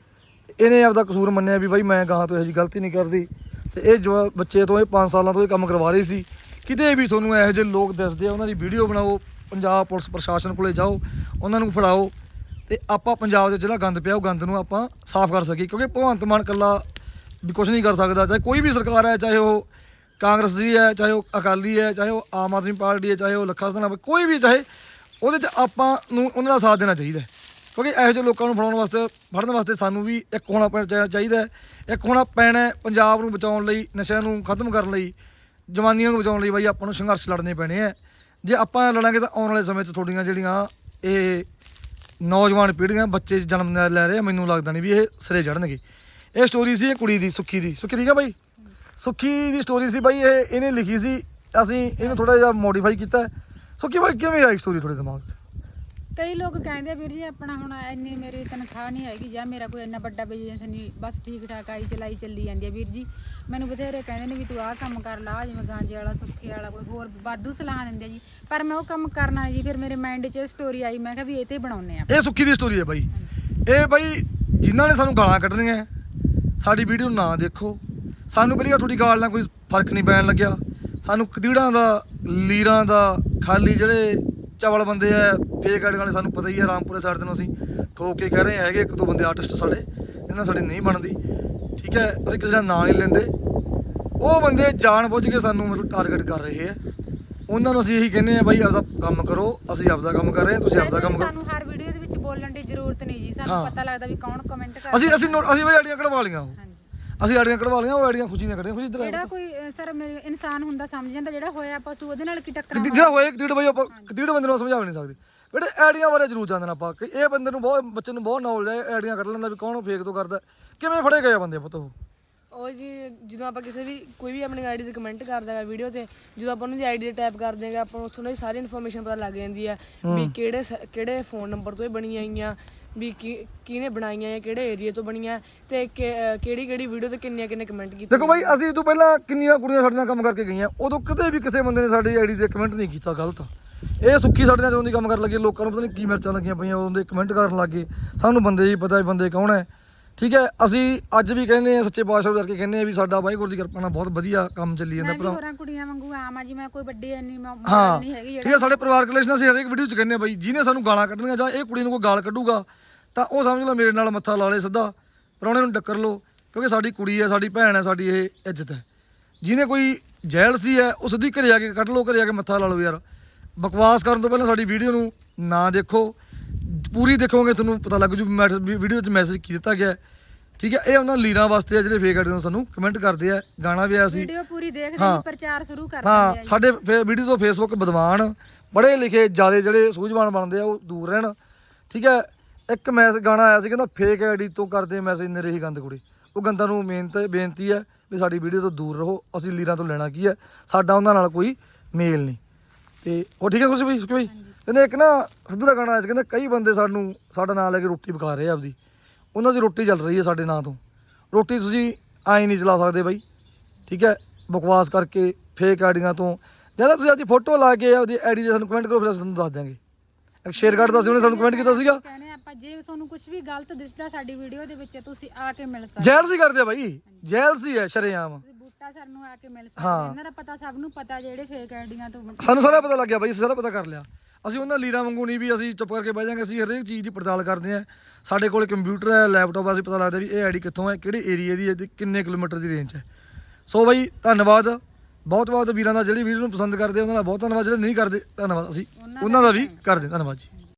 ਇਹਨੇ ਆਪਦਾ ਕਸੂਰ ਮੰਨਿਆ ਵੀ ਬਾਈ ਮੈਂ ਗਾਹਾਂ ਤੋਂ ਇਹੋ ਜਿਹੀ ਗਲਤੀ ਨਹੀਂ ਕਰਦੀ। ਤੇ ਇਹ ਜੋ ਬੱਚੇ ਤੋਂ ਇਹ 5 ਸਾਲਾਂ ਤੋਂ ਇਹ ਕੰਮ ਕਰਵਾ ਰਹੀ ਸੀ ਕਿਤੇ ਵੀ ਤੁਹਾਨੂੰ ਇਹੋ ਜਿਹੇ ਲੋਕ ਦਿਸਦੇ ਆ ਉਹਨਾਂ ਦੀ ਵੀਡੀਓ ਬਣਾਓ ਪੰਜਾਬ ਪੁਲਿਸ ਪ੍ਰਸ਼ਾਸਨ ਕੋਲੇ ਜਾਓ ਉਹਨਾਂ ਨੂੰ ਫੜਾਓ। ਤੇ ਆਪਾਂ ਪੰਜਾਬ ਦੇ ਜਿਹੜਾ ਗੰਦ ਪਿਆ, ਉਹ ਗੰਦ ਨੂੰ ਆਪਾਂ ਸਾਫ਼ ਕਰ ਸਕੀਏ। ਕਿਉਂਕਿ ਭਗਵੰਤ ਮਾਨ ਕੱਲਾ ਵੀ ਕੁਝ ਨਹੀਂ ਕਰ ਸਕਦਾ। ਚਾਹੇ ਕੋਈ ਵੀ ਸਰਕਾਰ ਹੈ, ਚਾਹੇ ਉਹ ਕਾਂਗਰਸ ਦੀ ਹੈ, ਚਾਹੇ ਉਹ ਅਕਾਲੀ ਹੈ, ਚਾਹੇ ਉਹ ਆਮ ਆਦਮੀ ਪਾਰਟੀ ਹੈ, ਚਾਹੇ ਉਹ ਲੱਖਾ ਸਧਾਣਾ ਕੋਈ ਵੀ ਚਾਹੇ, ਉਹਦੇ 'ਚ ਆਪਾਂ ਨੂੰ ਉਹਨਾਂ ਦਾ ਸਾਥ ਦੇਣਾ ਚਾਹੀਦਾ ਕਿਉਂਕਿ ਇਹੋ ਜਿਹੇ ਲੋਕਾਂ ਨੂੰ ਫੜਾਉਣ ਵਾਸਤੇ, ਫੜਨ ਵਾਸਤੇ ਸਾਨੂੰ ਵੀ ਇੱਕ ਹੋਣਾ ਪੈ- ਚਾਹੀਦਾ ਇੱਕ ਹੋਣਾ ਪੈਣਾ ਪੰਜਾਬ ਨੂੰ ਬਚਾਉਣ ਲਈ, ਨਸ਼ਿਆਂ ਨੂੰ ਖਤਮ ਕਰਨ ਲਈ, ਜਵਾਨੀਆਂ ਨੂੰ ਬਚਾਉਣ ਲਈ ਬਾਈ ਆਪਾਂ ਨੂੰ ਸੰਘਰਸ਼ ਲੜਨੇ ਪੈਣੇ ਆ ਜੇ ਆਪਾਂ ਲੜਾਂਗੇ ਤਾਂ ਆਉਣ ਵਾਲੇ ਸਮੇਂ 'ਚ ਤੁਹਾਡੀਆਂ ਜਿਹੜੀਆਂ ਇਹ ਨੌਜਵਾਨ ਪੀੜ੍ਹੀਆਂ ਬੱਚੇ ਜਨਮ ਲੈ ਰਹੇ ਆ, ਮੈਨੂੰ ਲੱਗਦਾ ਨਹੀਂ ਵੀ ਇਹ ਸਿਰੇ ਚੜਨਗੇ ਇਹ ਸਟੋਰੀ ਸੀ ਇਹ ਕੁੜੀ ਦੀ, ਸੁੱਖੀ ਦੀ। ਸੁੱਖੀ ਠੀਕ ਆ ਬਾਈ? ਸੁੱਖੀ ਦੀ ਸਟੋਰੀ ਸੀ ਬਾਈ, ਇਹ ਇਹਨੇ ਲਿਖੀ ਸੀ। ਅਸੀਂ ਇਹਨੂੰ ਥੋੜਾ ਜਿਹਾ ਮੋਡੀਫਾਈ ਕੀਤਾ। ਹੈ। ਸੁੱਖੀ ਬਾਈ, ਕਿਵੇਂ ਆਈ ਸਟੋਰੀ ਤੁਹਾਡੇ ਦਿਮਾਗ 'ਚ?
ਕਈ ਲੋਕ ਕਹਿੰਦੇ ਆ ਵੀਰ ਜੀ, ਆਪਣਾ ਹੁਣ ਇੰਨੀ ਮੇਰੀ ਤਨਖਾਹ ਨਹੀਂ ਹੈਗੀ ਜਾਂ ਮੇਰਾ ਕੋਈ ਇੰਨਾ ਵੱਡਾ ਬਿਜ਼ਨਸ ਨਹੀਂ ਬਸ ਠੀਕ ਠਾਕ ਆਈ ਚਲਾਈ ਚੱਲੀ ਜਾਂਦੀ ਹੈ ਵੀਰ ਜੀ। ਮੈਨੂੰ ਬਥੇਰੇ ਕਹਿੰਦੇ ਨੇ ਵੀ ਤੂੰ ਆਹ ਕੰਮ ਕਰ, ਲਾ ਜਿਵੇਂ ਗਾਂਜੇ ਵਾਲਾ ਸੁੱਕੇ ਵਾਲਾ, ਕੋਈ ਹੋਰ ਵਾਧੂ ਸਲਾਹ ਦਿੰਦੇ ਆ ਜੀ। ਪਰ ਮੈਂ ਉਹ ਕੰਮ ਕਰਨਾ ਜੀ, ਫਿਰ ਮੇਰੇ ਮਾਈਂਡ 'ਚ ਇਹ ਸਟੋਰੀ ਆਈ, ਮੈਂ ਕਿਹਾ ਵੀ ਇਹ ਤੇ ਬਣਾਉਨੇ ਆ।
ਇਹ ਸੁੱਖੀ ਦੀ ਸਟੋਰੀ ਹੈ ਬਾਈ। ਇਹ ਬਾਈ ਜਿਨ੍ਹਾਂ ਨੇ ਸਾਨੂੰ ਗਾਲਾਂ ਕੱਢਣੀਆਂ, ਸਾਡੀ ਵੀਡੀਓ ਨਾ ਦੇਖੋ। ਸਾਨੂੰ ਪਹਿਲੀ ਤੁਹਾਡੀ ਗਾਲ ਨਾਲ ਕੋਈ ਫ਼ਰਕ ਨਹੀਂ ਪੈਣ ਲੱਗਿਆ। ਸਾਨੂੰ ਕਦੀੜਾਂ ਦਾ, ਲੀਰਾਂ ਦਾ, ਖਾਲੀ ਜਿਹੜੇ ਚਵਲ ਬੰਦੇ ਆ ਫੇਕ ਆਈਡੀ ਵਾਲੇ, ਸਾਨੂੰ ਪਤਾ ਹੀ ਹੈ ਰਾਮਪੁਰੇ ਸਾਈਡ ਦੇ ਅਸੀਂ ਠੋਕ ਕੇ ਕਹਿ ਰਹੇ ਹੈਗੇ, ਇੱਕ ਦੋ ਬੰਦੇ ਆਰਟਿਸਟ ਸਾਡੇ। ਇਹਨਾਂ ਸਾਡੀ ਨਹੀਂ ਬਣਦੀ ਠੀਕ ਹੈ ਅਸੀਂ ਕਿਸੇ ਦਾ ਨਾਂ ਨਹੀਂ ਲੈਂਦੇ। ਉਹ ਬੰਦੇ ਜਾਣ ਬੁੱਝ ਕੇ ਸਾਨੂੰ ਮਤਲਬ ਟਾਰਗੇਟ ਕਰ ਰਹੇ ਆ ਉਹਨਾਂ ਨੂੰ ਅਸੀਂ ਇਹੀ ਕਹਿੰਦੇ ਆ ਬਾਈ ਆਪਦਾ ਕੰਮ ਕਰੋ ਅਸੀਂ ਆਪਦਾ ਕੰਮ ਕਰ ਰਹੇ ਤੁਸੀਂ ਆਪਦਾ ਕੰਮ ਕਰੋ
ਸਾਨੂੰ ਹਰ ਵੀਡੀਓ ਦੇ ਵਿੱਚ ਬੋਲਣ ਦੀ ਜ਼ਰੂਰਤ ਨਹੀਂ ਜੀ। ਸਾਨੂੰ ਪਤਾ ਲੱਗਦਾ ਵੀ ਕੌਣ ਕਮੈਂਟ ਕਰਦਾ
ਅਸੀਂ ਅਸੀਂ ਅਸੀਂ ਬਈ ਆਈਡੀਆਂ ਕਢਵਾ ਲੀਆਂ ਅਸੀਂ ਆਈਡੀਆਂ ਕਢਵਾ ਲੀਆਂ ਉਹ ਆਈਡੀਆਂ ਖੁਸ਼ੀ ਨਾਲ ਕੱਢੀਆਂ ਖੁਸ਼ੀ ਇੱਧਰ
ਜਿਹੜਾ ਕੋਈ ਸਰ ਮੇਰੇ ਇਨਸਾਨ ਹੁੰਦਾ ਸਮਝ ਜਾਂਦਾ ਜਿਹੜਾ ਹੋਇਆ ਪਸ਼ੂ ਉਹਦੇ ਨਾਲ ਕੀ ਟੱਕਰਾਂ।
ਜਿਹੜਾ ਹੋਏ ਕਦੀੜ ਬਈ ਆਪਾਂ ਕਦੀੜ ਬੰਦੇ ਨੂੰ ਸਮਝਾ ਨਹੀਂ ਸਕਦੇ। ਬੇਟੇ ਆਈਡੀਆਂ ਬਾਰੇ ਜ਼ਰੂਰ ਜਾਣਨਾ ਆਪਾਂ। ਕਿ ਇਹ ਬੰਦੇ ਨੂੰ ਬਹੁਤ ਬੱਚੇ ਨੂੰ ਬਹੁਤ ਨੌਲੇਜ ਹੈ ਆਈਡੀਆਂ ਕੱਢ ਲੈਂਦਾ ਵੀ ਕੌਣ ਫੇਕ ਤੋਂ ਕਰਦਾ। ਕਿਵੇਂ ਫੜੇ ਗਏ ਆ ਬੰਦੇ ਪੁੱਤ ਉਹ?
ਉਹ ਜੀ ਜਦੋਂ ਆਪਾਂ ਕਿਸੇ ਵੀ ਕੋਈ ਵੀ ਆਪਣੀ ਆਈਡੀ ਤੇ ਕਮੈਂਟ ਕਰਦਾ ਹੈ ਵੀਡੀਓ ਤੇ ਜਦੋਂ ਆਪਾਂ ਉਹਨਾਂ ਦੀ ਆਈਡੀ ਤੇ ਟੈਪ ਕਰ ਦੇਗਾ ਆਪਾਂ ਨੂੰ ਉੱਥੋਂ ਦੀ ਸਾਰੀ ਇਨਫੋਰਮੇਸ਼ਨ ਪਤਾ ਲੱਗ ਜਾਂਦੀ ਹੈ ਵੀ ਕਿਹੜੇ ਸ- ਕਿਹੜੇ ਫੋਨ ਨੰਬਰ ਤੋਂ ਇਹ ਬਣੀਆਂ ਆਈਆਂ ਵੀ ਕੀ ਕਿਹਨੇ ਬਣਾਈਆਂ ਜਾਂ ਕਿਹੜੇ ਏਰੀਆ ਤੋਂ ਬਣੀਆਂ ਤੇ ਕਿਹੜੀ ਕਿਹੜੀ ਵੀਡੀਓ ਤੇ ਕਿੰਨੀਆਂ ਕਿੰਨੇ ਕਮੈਂਟ ਕੀਤੇ
ਦੇਖੋ ਬਾਈ ਅਸੀਂ ਇਹ ਤੋਂ ਪਹਿਲਾਂ ਕਿੰਨੀਆਂ ਕੁੜੀਆਂ ਸਾਡੇ ਨਾਲ ਕੰਮ ਕਰਕੇ ਗਈਆਂ ਉਦੋਂ ਕਿਤੇ ਵੀ ਕਿਸੇ ਬੰਦੇ ਨੇ ਸਾਡੀ ਆਈਡੀ ਤੇ ਕਮੈਂਟ ਨਹੀਂ ਕੀਤਾ ਗਲਤ। ਇਹ ਸੁੱਖੀ ਸਾਡੇ ਨਾਲ ਜਦੋਂ ਦੀ ਕੰਮ ਕਰਨ ਲੱਗੀ ਲੋਕਾਂ ਨੂੰ ਪਤਾ ਨਹੀਂ ਕੀ ਮਿਰਚਾਂ ਲੱਗੀਆਂ ਪਈਆਂ ਉਦੋਂ ਦੇ ਕਮੈਂਟ ਕਰਨ ਲੱਗੇ। ਸਾਨੂੰ ਬੰਦੇ ਹੀ ਪਤਾ ਵੀ ਬੰਦੇ ਕੌਣ ਹੈ। ਠੀਕ ਹੈ ਅਸੀਂ ਅੱਜ ਵੀ ਕਹਿੰਦੇ ਆ ਸੱਚੇ ਪਾਤਸ਼ਾਹ ਕਰਕੇ ਕਹਿੰਦੇ ਆ ਵੀ ਸਾਡਾ ਵਾਹਿਗੁਰੂ ਦੀ ਕਿਰਪਾ ਨਾਲ ਬਹੁਤ ਵਧੀਆ ਕੰਮ ਚੱਲੀ ਜਾਂਦਾ ਭਰਾ
ਹੋਰਾਂ ਕੁੜੀਆਂ ਵਾਂਗੂ ਆਮ ਆ ਜੀ ਮੈਂ ਕੋਈ ਵੱਡੀ ਇੰਨੀ ਮ-
ਹਾਂ
ਨਹੀਂ ਹੈਗੀ
ਠੀਕ ਹੈ ਸਾਡੇ ਪਰਿਵਾਰਕ ਰਿਲੇਸ਼ਨ ਅਸੀਂ ਹਰੇਕ ਵੀਡੀਓ 'ਚ ਕਹਿੰਦੇ ਆ ਬਾਈ ਜਿਹਨੇ ਸਾਨੂੰ ਗਾਲਾਂ ਕੱਢਣੀਆਂ ਜਾਂ ਇਹ ਕੁੜੀ ਨੂੰ ਕੋਈ ਗਾਲ ਕੱਢੂਗਾ ਤਾਂ ਉਹ ਸਮਝ ਲਓ ਮੇਰੇ ਨਾਲ ਮੱਥਾ ਲਾ ਲੇ ਸਿੱਧਾ। ਪ੍ਰਾਹੁਣੇ ਨੂੰ ਟੱਕਰ ਲਓ ਕਿਉਂਕਿ ਸਾਡੀ ਕੁੜੀ ਹੈ ਸਾਡੀ ਭੈਣ ਹੈ ਸਾਡੀ ਇਹ ਇੱਜ਼ਤ ਹੈ। ਜਿਹਨੇ ਕੋਈ ਜੈਲਸੀ ਹੈ ਉਹ ਸਿੱਧੀ ਘਰੇ ਆ ਕੇ ਕੱਢ ਲਓ ਘਰੇ ਆ ਕੇ ਮੱਥਾ ਲਾ ਲਓ ਯਾਰ। ਬਕਵਾਸ ਕਰਨ ਤੋਂ ਪਹਿਲਾਂ ਸਾਡੀ ਵੀਡੀਓ ਨੂੰ ਨਾ ਦੇਖੋ। ਪੂਰੀ ਦੇਖੋਗੇ ਤੁਹਾਨੂੰ ਪਤਾ ਲੱਗ ਜੂ ਵੀਡੀਓ 'ਚ ਮੈਸੇਜ ਕੀ ਦਿੱਤਾ ਗਿਆ ਹੈ। ਠੀਕ ਹੈ ਇਹ ਉਹਨਾਂ ਲੀਰਾਂ ਵਾਸਤੇ ਆ ਜਿਹੜੇ ਫੇਕ ਆਈਡੀ ਨੂੰ ਸਾਨੂੰ ਕਮੈਂਟ ਕਰਦੇ ਆ ਗਾਣਾ ਵੀ ਆਇਆ ਸੀ।
ਵੀਡੀਓ ਪੂਰੀ ਦੇਖਦੇ
ਹਾਂ।
ਪ੍ਰਚਾਰ ਸ਼ੁਰੂ ਕਰ
ਹਾਂ
ਦਿੰਦੇ ਆ ਜੀ।
ਸਾਡੇ ਵੀਡੀਓ ਤੋਂ ਫੇਸਬੁੱਕ ਵਿਦਵਾਨ ਪੜ੍ਹੇ ਲਿਖੇ ਜਿਆਦੇ ਜਿਹੜੇ ਸੂਝਵਾਨ ਬਣਦੇ ਆ ਉਹ ਦੂਰ ਰਹਿਣ। ਠੀਕ ਹੈ ਇੱਕ ਮੈਸੇਜ ਗਾਣਾ ਆਇਆ ਸੀ ਕਹਿੰਦਾ ਫੇਕ ਆਈਡੀ ਤੋਂ ਕਰਦੇ ਮੈਸੇਜ ਨਰੇ ਹੀ ਗੰਦ ਕੁੜੀ। ਉਹ ਗੰਦਾਂ ਨੂੰ ਮਿਹਨਤ ਬੇਨਤੀ ਹੈ ਵੀ ਸਾਡੀ ਵੀਡੀਓ ਤੋਂ ਦੂਰ ਰਹੋ ਅਸੀਂ ਲੀਰਾਂ ਤੋਂ ਲੈਣਾ ਕੀ ਹੈ? ਸਾਡਾ ਉਹਨਾਂ ਨਾਲ ਕੋਈ ਮੇਲ ਨਹੀਂ। ਤੇ ਉਹ ਠੀਕ ਹੈ ਕੁਛ ਵੀ ਕੋਈ ਕਹਿੰਦੇ ਇੱਕ ਨਾ ਸਿੱਧੂ ਦਾ ਗਾਣਾ ਆਇਆ ਸੀ ਕਹਿੰਦਾ ਕਈ ਬੰਦੇ ਸਾਨੂੰ ਸਾਡਾ ਨਾਂ ਲੈ ਕੇ ਰੋਟੀ ਪਕਾ ਰਹੇ ਆ ਆਪਦੀ। ਉਹਨਾਂ ਦੀ ਰੋਟੀ ਚੱਲ ਰਹੀ ਹੈ ਸਾਡੇ ਨਾਂ ਤੋਂ। ਰੋਟੀ ਤੁਸੀਂ ਆਈ ਨਹੀਂ ਚਲਾ ਸਕਦੇ ਬਾਈ ਠੀਕ ਹੈ? ਬਕਵਾਸ ਕਰਕੇ ਫੇਕ ਆਈਡੀਆਂ ਤੋਂ। ਜਦੋਂ ਤੁਸੀਂ ਆਪਦੀ ਫੋਟੋ ਲਾ ਕੇ ਆਪਦੀ ਆਈਡੀ ਦੇ ਸਾਨੂੰ ਕਮੈਂਟ ਕਰੋ ਫਿਰ ਅਸੀਂ ਤੁਹਾਨੂੰ ਦੱਸ ਦਿਆਂਗੇ। ਇੱਕ ਸ਼ੇਅਰ ਦਾ ਸੀ ਉਹਨੇ ਸਾਨੂੰ ਕਮੈਂਟ ਕੀਤਾ ਸੀਗਾ।
ਕਹਿੰਦੇ ਆਪਾਂ ਜੇ ਤੁਹਾਨੂੰ ਕੁਝ ਵੀ ਗਲਤ ਦਿਸਦਾ ਸਾਡੀ ਵੀਡੀਓ ਦੇ ਵਿੱਚ ਤੁਸੀਂ ਆ ਕੇ ਮਿਲ ਸਕਦੇ
ਜੈਲਸੀ ਕਰਦੇ ਆ ਬਾਈ ਜੈਲਸੀ ਹੈ ਸ਼ਰੇਆਮ।
ਤੁਸੀਂ ਬੂਟਾ ਸਰ ਨੂੰ ਆ ਕੇ ਮਿਲ
ਹਾਂ।
ਸਕਦੇ ਇਹਨਾਂ ਦਾ ਪਤਾ ਸਭ ਨੂੰ ਪਤਾ ਜਿਹੜੇ ਫੇਕ ਆਈਡੀਆਂ ਤੋਂ
ਸਾਨੂੰ ਸਾਰਾ ਪਤਾ ਲੱਗ ਗਿਆ ਬਾਈ ਅਸੀਂ ਸਾਰਾ ਪਤਾ ਕਰ ਲਿਆ। ਅਸੀਂ ਉਹਨਾਂ ਲੀਰਾਂ ਵਾਂਗੂ ਨਹੀਂ ਵੀ ਅਸੀਂ ਚੁੱਪ ਕਰਕੇ ਬਹਿ ਜਾਾਂਗੇ ਅਸੀਂ ਹਰੇਕ ਚੀਜ਼ ਦੀ ਪੜਤਾਲ ਕਰਦੇ ਆ ਸਾਡੇ ਕੋਲ ਕੰਪਿਊਟਰ ਹੈ ਲੈਪਟਾਪ ਆ ਅਸੀਂ ਪਤਾ ਲੱਗਦਾ ਵੀ ਇਹ ਆਈਡੀ ਕਿੱਥੋਂ ਹੈ ਕਿਹੜੇ ਏਰੀਆ ਦੀ ਹੈ ਤੇ ਕਿੰਨੇ ਕਿਲੋਮੀਟਰ ਦੀ ਰੇਂਜ ਹੈ। ਸੋ ਬਾਈ ਧੰਨਵਾਦ। ਬਹੁਤ ਬਹੁਤ ਵੀਰਾਂ ਦਾ ਜਿਹੜੀ ਵੀਡੀਓ ਨੂੰ ਪਸੰਦ ਕਰਦੇ ਆ, ਉਹਨਾਂ ਦਾ ਬਹੁਤ ਧੰਨਵਾਦ ਜਿਹੜੇ ਨਹੀਂ ਕਰਦੇ ਧੰਨਵਾਦ। ਅਸੀਂ ਉਹਨਾਂ ਦਾ ਵੀ ਕਰਦੇ ਹਾਂ। ਧੰਨਵਾਦ ਜੀ।